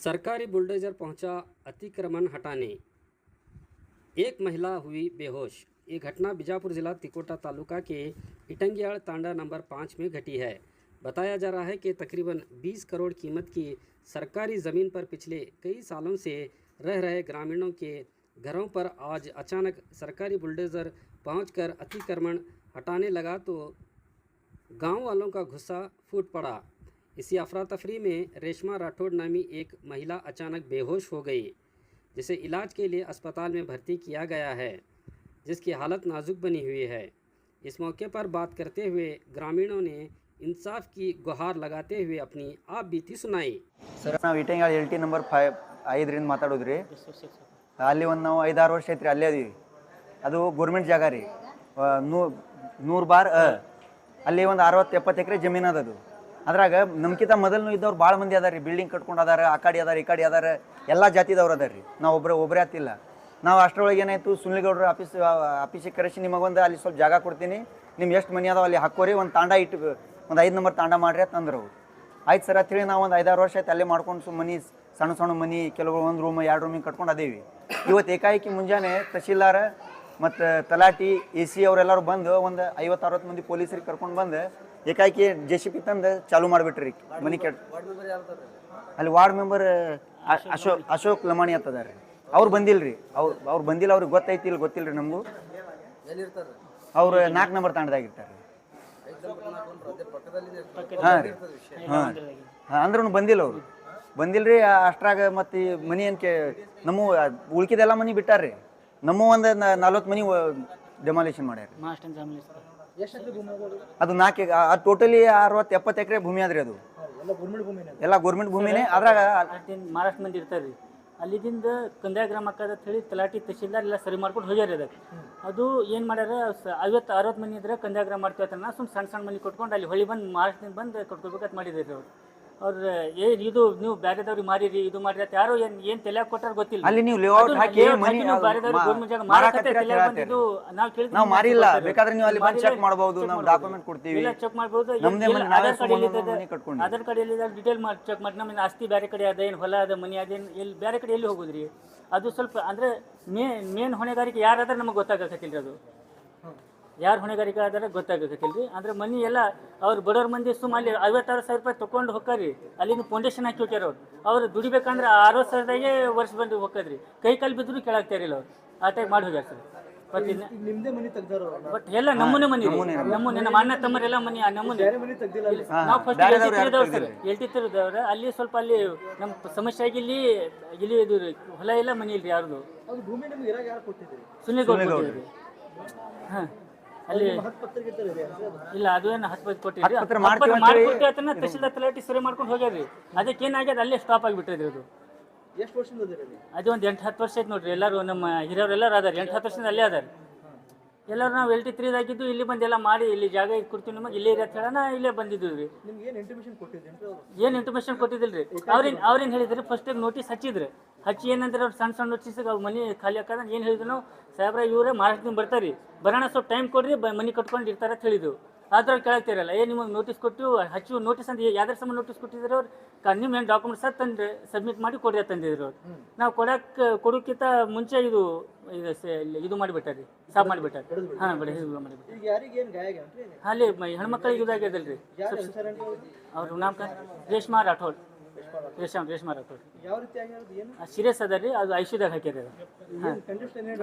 सरकारी बुलडोजर पहुँचा अतिक्रमण हटाने। एक महिला हुई बेहोश। ये घटना बीजापुर जिला तिकोटा तालुका के इटंगियाड़ तांडा नंबर पाँच में घटी है। बताया जा रहा है कि तकरीबन 20 करोड़ कीमत की सरकारी ज़मीन पर पिछले कई सालों से रह रहे ग्रामीणों के घरों पर आज अचानक सरकारी बुलडोज़र पहुंचकर अतिक्रमण हटाने लगा तो गाँव वालों का गुस्सा फूट पड़ा। इसी अफरा तफरी में रेशमा राठौड़ नामी एक महिला अचानक बेहोश हो गई, जिसे इलाज के लिए अस्पताल में भर्ती किया गया है। जिसकी हालत नाजुक बनी हुई है इस मौके पर बात करते हुए ग्रामीणों ने इंसाफ की गुहार लगाते हुए अपनी आप बीती सुनाई ಸರ್ ನಾವು ಇಟಂಗಾಳ ಎಲ್ ಟಿ ನಂಬರ್ ಫೈವ್ ಐದರಿಂದ ಮಾತಾಡೋದು ರೀ ಅಲ್ಲಿ ಒಂದು ನಾವು ಐದಾರು ವರ್ಷ ಐತ್ರಿ ಅಲ್ಲೇ ಅದೀವಿ ಅದು ಗೋರ್ಮೆಂಟ್ ಜಾಗ ರೀ ಆ, ನೂ ನೂರು ಬಾರ್ ಅ ಅಲ್ಲಿ ಒಂದು ಅರವತ್ತು ಎಪ್ಪತ್ತು ಎಕರೆ ಜಮೀನು ಅದ ಅದು ಅದ್ರಾಗ ನಮ್ಕಿಂತ ಮೊದಲು ಇದ್ದವ್ರು ಭಾಳ ಮಂದಿ ಅದಾರ ರೀ ಬಿಲ್ಡಿಂಗ್ ಕಟ್ಕೊಂಡು ಅದಾರ ಆ ಕಡೆ ಅದಾರ ಈ ಕಡೆ ಅದಾರ ಎಲ್ಲ ಜಾತಿದವ್ರು ಅದಾರ ರೀ ನಾವು ಒಬ್ಬರೇ ಒಬ್ಬರೇ ಆತಿಲ್ಲ ನಾವು ಅಷ್ಟರೊಳಗೆ ಏನಾಯಿತು? ಸುನಿಲ್ಗೌಡ್ರ ಆಫೀಸ್ ಆಫೀಸಿಗೆ ಕರೆಸಿ ನಿಮಗೊಂದು ಅಲ್ಲಿ ಸ್ವಲ್ಪ ಜಾಗ ಕೊಡ್ತೀನಿ. ನಿಮ್ಗೆ ಎಷ್ಟು ಮನೆ ಅದಾವ ಅಲ್ಲಿ ಹಾಕೋರಿ ಒಂದು ತಾಂಡ ಇಟ್ಟು ಒಂದು ಐದು ನಂಬರ್ ತಾಂಡ ಮಾಡ್ರಿ ಅಂತ ಅಂದರು ಆಯ್ತು ಸರ್ ಅಂತೇಳಿ ನಾವು ಒಂದು ಐದಾರು ವರ್ಷ ಆಯ್ತು ಅಲ್ಲೇ ಮಾಡ್ಕೊಂಡು ಸುಮ್ಮ ಮನಿ ಸಣ್ಣ ಸಣ್ಣ ಮನಿ ಕೆಲವು ಒಂದು ರೂಮ್ ಎರಡು ರೂಮಿಗೆ ಕಟ್ಕೊಂಡು ಅದೇವಿ. ಇವತ್ತು ಏಕಾಏಕಿ ಮುಂಜಾನೆ ತಹಶೀಲ್ದಾರ ಮತ್ತು ತಲಾಟಿ ಎ ಸಿ ಅವರೆಲ್ಲರೂ ಬಂದು ಒಂದು ಐವತ್ತು ಅರವತ್ತು ಮಂದಿ ಪೊಲೀಸರಿಗೆ ಕರ್ಕೊಂಡು ಬಂದು ಏಕಾಏಕಿ ಜೆ ಸಿ ಪಿ ತಂದು ಚಾಲು ಮಾಡಿಬಿಟ್ರಿ. ಮನಿ ಕೆಟ್ಟ ಅಲ್ಲಿ ವಾರ್ಡ್ ಮೆಂಬರ್ ಅಶೋಕ್ ಅಶೋಕ್ ಲಮಾಣಿ ಅಂತದಾರೆ ಅವ್ರು ಬಂದಿಲ್ಲ ರೀ ಅವ್ರು ಅವ್ರು ಬಂದಿಲ್ಲ ಅವ್ರಿಗೆ ಗೊತ್ತೈತಿ ಇಲ್ಲ ಗೊತ್ತಿಲ್ಲ ರೀ ನಮಗೂ. ಅವ್ರು ನಾಲ್ಕು ನಂಬರ್ ತಾಂಡದಾಗಿರ್ತಾರೆ ಹಾಂ ರೀ. ಹಾಂ ಹಾಂ ಅಂದ್ರೂ ಬಂದಿಲ್ಲ ಅವರು. ಬಂದಿಲ್ರಿ ಅಷ್ಟ್ರಾಗ ಮತ್ತು ಈ ಮನಿ ಏನು ಕೇ ನಮ್ಮ ಉಳ್ಕಿದೆಲ್ಲ ಮನಿ ಬಿಟ್ಟಾರ್ರಿ. ನಮ್ಮ ಒಂದು ನಲ್ವತ್ತು ಮನಿ ಡೆಮಾಲೇಷನ್ ಮಾಡ್ಯಾರ ಅದು ನಾಲ್ಕು ಅದು ಟೋಟಲಿ ಅರವತ್ತು ಎಪ್ಪತ್ತು ಎಕರೆ ಭೂಮಿ ಆದ್ರಿ ಅದು. ಎಲ್ಲ ಗೌರ್ಮೆಂಟ್ ಭೂಮಿನೇ ಅದ್ರಾಗ ಮಹಾರಾಷ್ಟ್ರ ಮಂದಿ ಇರ್ತಾರೆ ರೀ ಅಲ್ಲಿದಿಂದ ಕಂದಾಯ ಗ್ರಾಮ ಅಂತ ಹೇಳಿ ತಲಾಟಿ ತಹಶೀಲ್ದಾರ್ ಎಲ್ಲ ಸರಿ ಮಾಡ್ಕೊಂಡು ಹೋಗ್ಯಾರ ಅದಕ್ಕೆ. ಅದು ಏನು ಮಾಡ್ಯಾರ ಐವತ್ತು, ಅರವತ್ತು ಮನೆ ಇದ್ರೆ ಕಂದಾಯ ಗ್ರಾಮ ಮಾಡ್ತೀವಿ ಸುಮ್ಮನೆ ಸಣ್ಣ ಸಣ್ಣ ಮನೆ ಕೊಟ್ಕೊಂಡು ಅಲ್ಲಿ ಹೊಳಿ ಬಂದು, ಮಹಾರಾಷ್ಟ್ರದಿಂದ ಬಂದು ಕೊಟ್ಕೋಬೇಕಂತ ಮಾಡಿದ್ರು ಅವ್ರು. ಅವ್ರು ಏನ್ ಇದು ನೀವು ಬ್ಯಾರೆದವ್ರಿಗೆ ಮಾರಿರಿ ಇದು ಮಾಡಿರಿ ಅಂತ ಯಾರು ಏನ್ ಏನ್ ತಲೆ ಕೊಟ್ಟಾರ ಗೊತ್ತಿಲ್ಲ. ಅಲ್ಲಿ ನೀವು ಲೇಔಟ್ ಹಾಕಿ ಮನಿ ಮಾರಾಕತ್ತೀರ ನಾವು ಕೇಳಿದ್ವಿ ನಾವು ಮಾರಿಲ್ಲ ಬೇಕಾದ್ರೆ ನೀವು ಅಲ್ಲಿ ಬಂದು ಚೆಕ್ ಮಾಡಬಹುದು ನಾವು ಡಾಕ್ಯುಮೆಂಟ್ ಕೊಡ್ತೀವಿ. ಇಲ್ಲ ಚೆಕ್ ಮಾಡಬಹುದು ಆಧಾರ್ ಕಾರ್ಡ್ ಎಲ್ಲಿದೆ ಆಧಾರ್ ಕಾರ್ಡ್ ಎಲ್ಲಿದೆ ಡಿಟೇಲ್ ಮಾಡಿ ಚೆಕ್ ಮಾಡಿ. ನಮ್ಮ ಆಸ್ತಿ ಬೇರೆ ಕಡೆ ಅದ ಏನು ಹೊಲ ಅದ ಮನಿ ಅದೇನು ಎಲ್ಲಿ ಬೇರೆ ಕಡೆ ಎಲ್ಲಿ ಹೋಗುದ್ರಿ? ಅದು ಸ್ವಲ್ಪ ಅಂದ್ರೆ ಮೇನ್ ಮೇನ್ ಹೊಣೆಗಾರಿಕೆ ಯಾರಾದ್ರೆ ನಮಗೆ ಗೊತ್ತಾಗಕತ್ತಿಲ್ಲ ಅದು. ಯಾರು ಹೊಣೆಗಾರಿಕೆ ಆದರೆ ಗೊತ್ತಾಗಕತ್ತಿಲ್ಲ ರೀ ಅಂದ್ರೆ ಮನಿ ಎಲ್ಲ ಅವ್ರು ಬಡವ್ರ ಮಂದಿ ಸುಮ್ಮ ಅಲ್ಲಿ ಐವತ್ತಾರು ಸಾವಿರ ರೂಪಾಯಿ ತೊಗೊಂಡು ಹೋಗ್ತಾರ್ರಿ ಅಲ್ಲಿನ ಫೌಂಡೇಶನ್ ಹಾಕಿ ಹೋಗ್ಯಾರ ಅವ್ರು. ಅವ್ರು ದುಡಿಬೇಕಂದ್ರೆ ಅರವತ್ತು ಸಾವಿರದಾಗೆ ವರ್ಷ ಬಂದು ಹೋಗ್ತದ್ರಿ ಕೈ ಕಾಲು ಬಿದ್ದರೂ ಕೇಳಾಗ್ತಾರಿಲ್ಲ ಅವ್ರು. ಆ ಟೈಪ್ ಮಾಡಿ ಹೋಗ್ಯಾರ ಸರ್. ಬಟ್ ಇನ್ನು ನಿಮ್ದೇ ಮನಿ ತೆಗ್ದಾರ ಬಟ್ ಎಲ್ಲ ನಮ್ಮನೆ ಮನಿ ನಮ್ಮನೆ ನಮ್ಮ ಅಣ್ಣ ತಮ್ಮರೆಲ್ಲ ಮನಿ ಆ ನಮ್ಮನೆ. ಮನಿ ತೆಗ್ದಿಲ್ಲ ಅಲ್ಲಿ. ನಾವು ಫಸ್ಟ್ ಎಲ್ ಟಿ ತಿರುದವ್ರ ಅಲ್ಲಿ ಸ್ವಲ್ಪ ಅಲ್ಲಿ ನಮ್ಮ ಸಮಸ್ಯೆ ಆಗಿ ಇಲ್ಲಿ ಇಲ್ಲಿ ಇದು ಹೊಲ ಇಲ್ಲ ಮನಿ ಇಲ್ರಿ ಯಾರ್ದು? ಅದು ಭೂಮಿ ನಿಮ್ಗೆ ಇರಾಗ ಯಾರು ಕೊಟ್ಟಿದ್ರಿ? ಸುನಿಲ್ ಗೌಡ ಹಾಂ. ಅಲ್ಲಿ ಇಲ್ಲ ಅದು ಏನು ಹತ್ತು ಮಾಡ್ತೀವಿ ಅಂತೇಳಿ ಮಾಡ್ಕೊಟ್ಟು ತಲಾಟಿ ಸರಿ ಮಾಡ್ಕೊಂಡು ಹೋಗ್ಯಾರಿ ಅದಕ್ಕೆ ಏನಾಗ್ಯದ ಅಲ್ಲೇ ಸ್ಟಾಪ್ ಆಗಿಬಿಟ್ಟಿದ್ರಿ ಅದು ಎಷ್ಟು ವರ್ಷದಿಂದ ಅದು ಒಂದು ಎಂಟು ಹತ್ತು ವರ್ಷ ಐತೆ ನೋಡ್ರಿ ಎಲ್ಲರೂ ನಮ್ಮ ಹಿರಿಯವ್ರು ಎಲ್ಲರೂ ಅದಾರ ಎಂಟು ಹತ್ತು ವರ್ಷದಿಂದ ಅಲ್ಲೇ ಅದಾರ. ಎಲ್ಲರೂ ನಾವು ಎಲ್ ಟಿ ತ್ರೀದಾಗಿದ್ದು ಇಲ್ಲಿ ಬಂದು ಎಲ್ಲ ಮಾಡಿ ಇಲ್ಲಿ ಜಾಗ ಇದು ಕೊಡ್ತೀವಿ ನಿಮಗೆ. ಇಲ್ಲೇ ಇರತ್ತೆ ಹೇಳೋಣ ಇಲ್ಲೇ ಬಂದಿದ್ದೀವಿ ರೀ ನಿಮ್ಗೆ ಏನು ಇಂಟಿಮೇಷನ್ ಕೊಟ್ಟಿದ್ರಿ ರೀ ಅವರು? ಏನು ಇನ್ಫಾರ್ಮೇಷನ್ ಕೊಟ್ಟಿದ್ದಿಲ್ರಿ? ಅವ್ರೇನು ಅವ್ರೇನು ಹೇಳಿದ್ರಿ? ಫಸ್ಟ್ ನೋಟಿಸ್ ಹಚ್ಚಿದ್ರು. ಹಚ್ಚಿ ಏನಂದ್ರೆ ಅವ್ರು ಸಣ್ಣ ಸಣ್ಣ ನೋಟಿಸ್ ಅವ್ರು ಮನೆ ಖಾಲಿ ಹಾಕೋದ್ರೆ ಏನು ಹೇಳಿದ್ರು? ಸಾಹೇಬ್ರ ಇವರೇ ಮಹಾರಾಷ್ಟ್ರದಿಂದ ಬರ್ತಾರೆ ಬರೋಣ ಸ್ವಲ್ಪ ಟೈಮ್ ಕೊಡ್ರಿ ಬ ಮನೆ ಕಟ್ಕೊಂಡು ಇರ್ತಾರೆ ಅಂತ ಹೇಳಿದ್ರು. ಆದ್ರೆ ಕೇಳ್ತಿರಲ್ಲ ಏ ನಿಮಗೆ ನೋಟಿಸ್ ಕೊಟ್ಟು ಹಚ್ಚು ನೋಟಿಸ್ ಅಂತ ಯಾವ್ದಾರ ಸಮ ನೋಟಿಸ್ ಕೊಟ್ಟಿದ್ರು ಅವ್ರು ಕ- ನಿಮ್ಮ ಏನು ಡಾಕ್ಯುಮೆಂಟ್ಸ್ ತಂದು ಸಬ್ಮಿಟ್ ಮಾಡಿ ಅಂತ ತಂದಿದ್ರು ಅವ್ರು. ನಾವು ಕೊಡಕ್ಕೆ ಕೊಡೋಕ್ಕಿಂತ ಮುಂಚೆ ಇದು ಇದು ಇದು ಮಾಡಿಬಿಟ್ಟಾರಿ ಸಾಫ್ ಮಾಡಿಬಿಟ್ಟಾರೆ ಹಾಂ ಬಿಡಿ ಇದು ಅಲ್ಲಿ ಹೆಣ್ಮಕ್ಳಿಗೆ ಇದಾಗ್ಯದಲ್ಲ ರೀ ಅವ್ರು ಅವ್ರ ನಾಮಕ ರೇಷ್ಮಾ ರಾಠೋಡ್. ರೇಷ್ಮಾ ರೇಷ್ಮಾ ರಾಠೋಡ್. ಸೀರಿಯಸ್ ಅದ ರೀ ಅದು ಐಶ್ವರ್ಯದಾಗ ಹಾಕ್ಯಾರ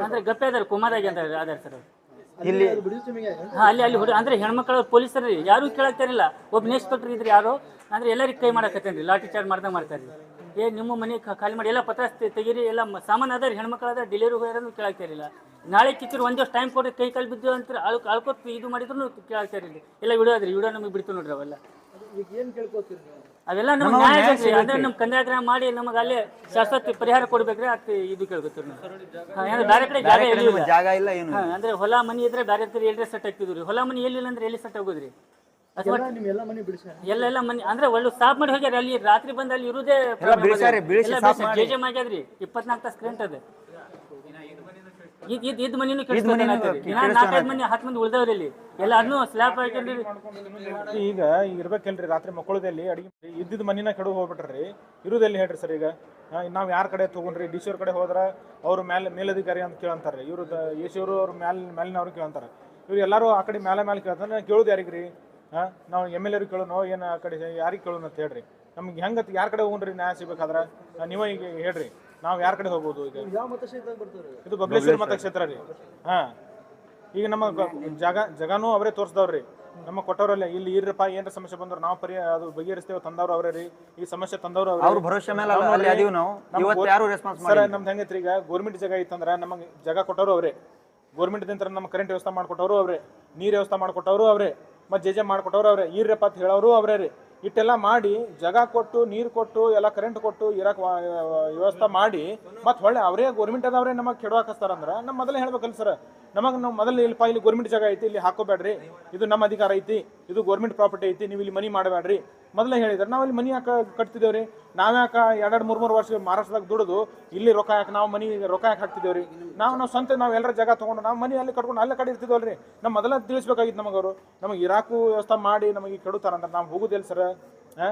ಅಂದ್ರೆ ಗಪ್ಪೆ ಅದಾರ ಕುಮಾರಾಗಿ ಅಂತ ಅದಾರ ಸರ್ ಇಲ್ಲಿ ನಿಮಗೆ? ಅಲ್ಲಿ ಅಲ್ಲಿ ಹುಡುಗ ಅಂದ್ರೆ ಹೆಣ್ಮಕ್ಳು ಪೊಲೀಸರು ಯಾರು ಕೇಳಾಕ್ತಾರಿಲ್ಲ ಒಬ್ಬ ಇನ್ಸ್ಪೆಕ್ಟರ್ ಇದ್ರೆ ಯಾರು? ಅಂದ್ರೆ ಎಲ್ಲರಿಗೆ ಕೈ ಮಾಡಕತ್ತೇನ್ರಿ. ಲಾಠಿ ಚಾರ್ಜ್ ಮಾಡ್ದಂಗೆ ಮಾಡ್ತಾರೆ ಏ ನಿಮ್ಮ ಮನೆ ಖಾಲಿ ಮಾಡಿ ಎಲ್ಲ ಪತ್ರ ತೆಗೀರಿ ಎಲ್ಲ ಸಾಮಾನ್ ಸಾಮಾನು ಅದ ರೀ ಹೆಣ್ಮಕ್ಳು ಅದ ಡೆಲಿವರಿ ಹೋಗ್ಯಾರನ್ನು ಕೇಳಾಕ್ತಾರಿಲ್ಲ ನಾಳೆ ಕಿತ್ತಿರು ಒಂದು ಟೈಮ್ ಕೊಡ್ರಿ ಕೈ ಕಾಲು ಬಿದ್ದು ಅಂತ ಅಳ್ಕೊತ್ ಇದು ಮಾಡಿದ್ರು ಕೇಳಾಕ್ತಾರಿಲ್ಲ ಎಲ್ಲ ವಿಡಿಯೋ ಅದ್ರಿ ವಿಡಿಯೋ ನಮಗೆ ಬಿಡ್ತು ನೋಡ್ರಿ ಅವೆಲ್ಲ. ಅವೆಲ್ಲ ನಮ್ಗೆ ನ್ಯಾಯ ಬೇಕ್ರಿ ಅಂದ್ರೆ ನಮ್ಮ ಕಂದಾಯ ಮಾಡಿ ನಮಗೆ ಅಲ್ಲಿ ಶಾಶ್ವತ ಪರಿಹಾರ ಕೊಡ್ಬೇಕ್ರಿ ಅದಕ್ಕೆ ಇದು ಕೇಳ್ಕೊತೀವಿ ನಾವು. ಹಾಂ, ಅಂದ್ರೆ ಬೇರೆ ಕಡೆ ಜಾಗ ಎಲ್ಲಿ ಇಲ್ಲ ಜಾಗ ಇಲ್ಲ ಏನು ಅಂದ್ರೆ ಹೊಲ ಮನಿ ಇದ್ರೆ ಬೇರೆ ಎಲ್ಲ ಎಲ್ಲಿ ಸೆಟ್ ಆಗ್ತಿದ್ವಿ ರೀ ಹೊಲ ಮನಿ ಎಲ್ಲಿಲ್ಲ ಅಂದ್ರೆ ಎಲ್ಲಿ ಸೆಟ್ ಆಗೋದ್ರಿ? ಎಲ್ಲ ಎಲ್ಲ ಎಲ್ಲ ಮನೆ ಅಂದ್ರೆ ಒಳ್ಳೆ ಸಾಫ್ ಮಾಡಿ ಹೋಗ್ಯಾರ ಅಲ್ಲಿ ರಾತ್ರಿ ಬಂದ್ ಅಲ್ಲಿ ಇರುದೇ ಬಿಳ್ಸ್ಯಾರಿ, ಬಿಳ್ಸಿ ಸಾಫ್ ಮಾಡಿ. ಜೆ ಜೆ ಆಗ್ಯಾದ್ರಿ. ಇಪ್ಪತ್ನಾಲ್ಕು ತಾಸು ಕರೆಂಟ್ ಅದ. ಇದ್ ಇದ್ ಇದ್ ಮನಿನೂ ಮನಿನೂ ನಾಲ್ಕೈದು ಮನಿ ಹತ್ತು ಮಂದಿ ಉಳ್ದವ್ರಿ ಇಲ್ಲಿ ಎಲ್ಲ ಅದನ್ನು ಸ್ಲ್ಯಾಪ್ ಹಾಕಿದ್ರಿ ಈಗ ಈಗ ಇರ್ಬೇಕಲ್ರಿ ರಾತ್ರಿ ಮಕ್ಕಳದಲ್ಲಿ ಅಡಿಗೆ ಇದ್ದಿದ್ದ ಮನಿನ ಕೆಡವು ಹೋಗ್ಬಿಟ್ರಿ ಇರುದೆಲ್ಲಿ ಹೇಳ್ರಿ ಸರ್ ಈಗ? ನಾವ್ ಯಾರ ಕಡೆ ತಗೊಂಡ್ರಿ? ಡಿ ಸಿ ಅವ್ರ ಕಡೆ ಹೋದ್ರ ಅವ್ರ ಮೇಲೆ ಮೇಲಧಿಕಾರಿ ಅಂತ ಕೇಳಂತಾರೆ ಇವ್ರ ಎ ಸಿ ಅವರು ಅವ್ರ ಮ್ಯಾಲ ಮೇಲಿನವ್ರು ಕೇಳಂತಾರೆ. ಇವ್ರು ಎಲ್ಲರೂ ಆ ಕಡೆ ಮೇಲೆ ಮೇಲೆ ಕೇಳ್ತಾರೆ. ಕೇಳೋದು ಯಾರಿಗ್ರಿ? ಹಾ ನಾವು ಎಂ ಎಲ್ ಎರಿಗೆ ಕೇಳೋನು ಏನ್ ಆ ಕಡೆ ಯಾರಿಗೆ ಕೇಳೋಣ ಅಂತ ಹೇಳ್ರಿ. ನಮ್ಗೆ ಹೆಂಗತ್ ಯಾರ ಕಡೆ ಹೋಗ್ರಿ ನ್ಯಾಯ ಸಿಗ್ಬೇಕಾದ್ರ? ನೀವ ಈಗ ಹೇಳ್ರಿ. ನಾವು ಯಾರ ಕಡೆ ಹೋಗ್ಬೋದು ಈಗ? ಯಾವ ಬರ್ತಾರೆ? ಇದು ಬಬ್ಲೇಶ್ವರ ಮತಕ್ಷೇತ್ರ ರೀ. ಹಾ. ಈಗ ನಮ್ಮ ಗ- ಜಾಗ ಜಗಾನೂ ಅವರೇ ತೋರಿಸ್ದವ್ರಿ ನಮ್ಮ ಕೊಟ್ಟವ್ರಲ್ಲ. ಇಲ್ಲಿ ಇರ್ರಪ್ಪ ಏನ್ರ ಸಮಸ್ಯೆ ಬಂದ್ರು ನಾವು ಪರಿ ಅದು ಬಗೆಹರಿಸ್ತೇವೆ ತಂದವ್ರು ಅವರೇ ರೀ. ಈ ಸಮಸ್ಯೆ ತಂದವ್ರು ಅವ್ರೇ. ಮೇಲೆ ನಾವ್ ಅಲ್ಲಿ ಅದೀವಿ ನಾವು. ನಮ್ಗ್ ಇವತ್ತು ಗೋ- ಯಾರು ರೆಸ್ಪಾನ್ಸ್ ಸರ್ ಮಾಡಿ ನಮ್ದು ಹೆಂಗೈತ್ರಿ ಈಗ? ಗೋರ್ಮೆಂಟ್ ಜಾಗ ಇತ್ತಂದ್ರೆ ನಮಗೆ ಜಾಗ ಕೊಟ್ಟವರು ಅವರೇ. ಗೋರ್ಮೆಂಟ್ ದಿಂತ್ರ ನಮ್ಮ ಕರೆಂಟ್ ವ್ಯವಸ್ಥೆ ಮಾಡ್ಕೊಟ್ಟವರು ಅವರೇ. ನೀರ್ ವ್ಯವಸ್ಥೆ ಮಾಡ್ಕೊಟ್ಟವರು ಅವರೇ. ಮತ್ತೆ ಜೆ ಜೆ ಮಾಡ್ಕೊಟ್ಟವ್ರು ಅವರೇ. ಈರ್ರಪ್ಪ ಅಂತ ಹೇಳೋರು ಅವರೇ ರೀ. ಇಟ್ಟೆಲ್ಲ ಮಾಡಿ, ಜಾಗ ಕೊಟ್ಟು, ನೀರು ಕೊಟ್ಟು, ಎಲ್ಲ ಕರೆಂಟ್ ಕೊಟ್ಟು ಇರಕ್ ವ್ಯವಸ್ಥೆ ಮಾಡಿ, ಮತ್ತೆ ಹೊಳ್ಳೆ ಅವರೇ ಗೋರ್ಮೆಂಟ್ ಅದವ್ರೆ ನಮಗೆ ಕೆಡವಾಕಸ್ತಾರಂದ್ರೆ ನಮ್ಮ ಮೊದಲೇ ಹೇಳ್ಬೇಕಲ್ಲ ಸರ್ ನಮಗೆ ನಾವು ಮೊದಲು ಇಲ್ಲಿ ಇಲ್ಲಿ ಗೋರ್ಮೆಂಟ್ ಜಾಗ ಐತಿ, ಇಲ್ಲಿ ಹಾಕೋಬೇಡ್ರಿ. ಇದು ನಮ್ಮ ಅಧಿಕಾರ ಐತಿ, ಇದು ಗೋರ್ಮೆಂಟ್ ಪ್ರಾಪರ್ಟಿ ಐತಿ, ನೀವು ಇಲ್ಲಿ ಮನಿ ಮಾಡಬೇಡ್ರಿ. ಮೊದಲೇ ಹೇಳಿದ್ರೆ, ನಾವು ಇಲ್ಲಿ ಮನಿ ಯಾಕೆ ಕಟ್ತಿದ್ದೇವ್ರಿ? ನಾವ್ಯಾಕ ಎರಡೆರಡು ಮೂರು ಮೂರು ವರ್ಷ ಮಹಾರಾಷ್ಟ್ರದಾಗ ದುಡಿದು, ಇಲ್ಲಿ ರೊಕ್ಕ ಯಾಕೆ ನಾವು ಮನಿ, ರೊಕ್ಕ ಯಾಕೆ ಹಾಕ್ತಿದ್ದೇವ್ರಿ? ನಾವು ನಾವು ಸ್ವಂತ ನಾವು ಎಲ್ಲರ ಜಾಗ ತೊಗೊಂಡು, ನಾವು ಮನಿ ಅಲ್ಲಿ ಕಟ್ಕೊಂಡು ಅಲ್ಲೇ ಕಡೆ ಇರ್ತಿದ್ವಲ್ರಿ. ನಮ್ಮ ಮೊದಲ ತಿಳಿಸ್ಬೇಕಾಗಿತ್ತು ನಮಗೆ ಅವರು ನಮಗೆ ಇರಾಕು ವ್ಯವಸ್ಥೆ ಮಾಡಿ ನಮಗೆ ಕೆಡುತ್ತಾರಂತ ನಾವು ಹೋಗುದಿಲ್ಲ ಸರ್.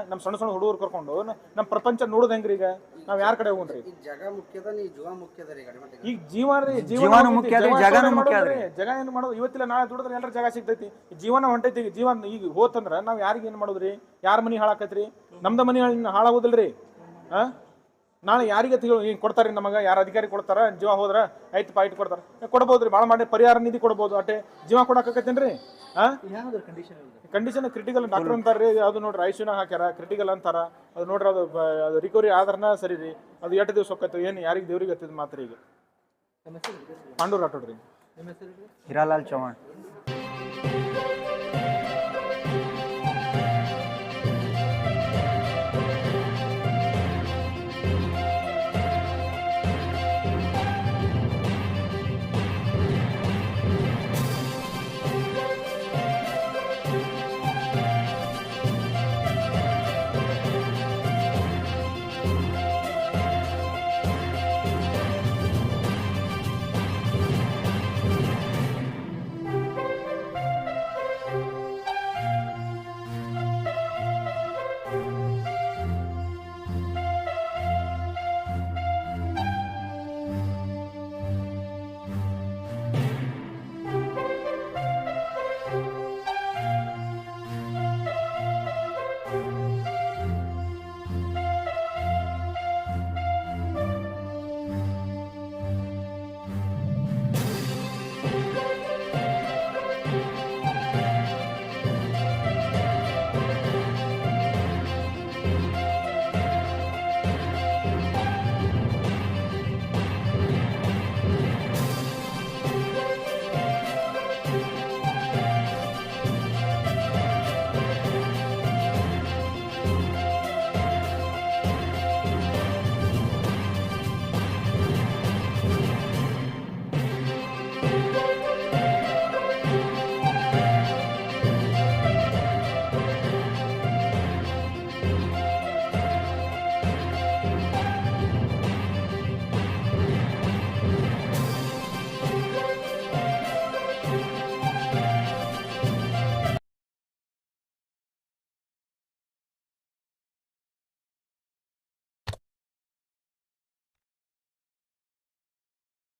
ನಮ್ಮ ಸಣ್ಣ ಸಣ್ಣ ಹುಡುಗರು ಕರ್ಕೊಂಡು ನಮ್ ನಮ್ಮ ಪ್ರಪಂಚ ನೋಡೋದು ಹೆಂಗ್ರಿ ಈಗ? ನಾವ್ ಯಾರ ಕಡೆ ಹೋಗ್ರಿ ಈ ಜಾಗ ಮುಖ್ಯದ ನೀ ಜೀವ ಮುಖ್ಯದ ರೀ ಗಡಿ ಮಟ್ಟಿಗೆ ಈಗ ಜೀವನ ರೀ ಜೀವನೂ. ಮುಖ್ಯ ಜೀವ ಏನ್ ಮುಖ್ಯ ಮಾಡೋದು? ಇವತ್ತಿಲ್ಲ ನಾಳೆ ದುಡಿದ್ರೆ ಎಲ್ಲರ ಜಗ ಸಿಗ್ತೈತಿ. ಜೀವನ ಹೊಂಟೈತಿ ಈಗ ಜೀವನ ಈಗ ಹೋತಂದ್ರ ನಾವ್ ಯಾರಿಗ ಏನ್ ಮಾಡೋದ್ರಿ? ಯಾರ ಮನಿ ಹಾಳಾಕತ್ರಿ? ನಮ್ದ ಮನಿ ಹಾಳ್- ಹಾಳಾಗೋದಿಲ್ರಿ? ಆ? ನಾಳೆ ಯಾರಿಗೆ ತಿಳಿ ಹಿಂಗೆ ಕೊಡ್ತಾರೆ ನಮಗೆ ಯಾರು ಅಧಿಕಾರಿ ಕೊಡ್ತಾರ? ಜೀವ ಹೋದ್ರ ಐದು ಪಾಯಿಂಟ್ ಕೊಡ್ತಾರ. ಕೊಡಬಹುದು ಕೊಡ್ಬೋದ್ರಿ ಭಾಳ ಮಾಡಿ ಪರಿಹಾರ ನಿಧಿ ಕೊಡ್ಬೋದು ಅಟೆ ಜೀವ ಕೊಡಾಕತ್ತೇನ್ರಿ ಆ? ಹೆಂಗದ ಕಂಡೀಷನ್ ಕಂಡೀಷನ್ ಕ್ರಿಟಿಕಲ್ ಡಾಕ್ಟರ್ ಅಂತಾರ್ರಿ ಅದು ನೋಡ್ರಿ ಐಸಿನ ಹಾಕ್ಯಾರ ಕ್ರಿಟಿಕಲ್ ಅಂತಾರ. ಅದು ನೋಡ್ರಿ ಅದು ಅದು ರಿಕವರಿ ಆದ್ರನ ಸರಿ ರೀ. ಅದು ಎಷ್ಟು ದಿವಸ ಹೋಗತ್ತೆ ಏನು ಯಾರಿಗೆ ದೇವ್ರಿಗೆ ಹತ್ತಿದ ಮಾತ್ರ ಈಗ? ಪಾಂಡೂರ್ ಆಟೋಡ್ರಿ ಹಿರಾಲಾಲ್ ಚೌಹಾಣ್.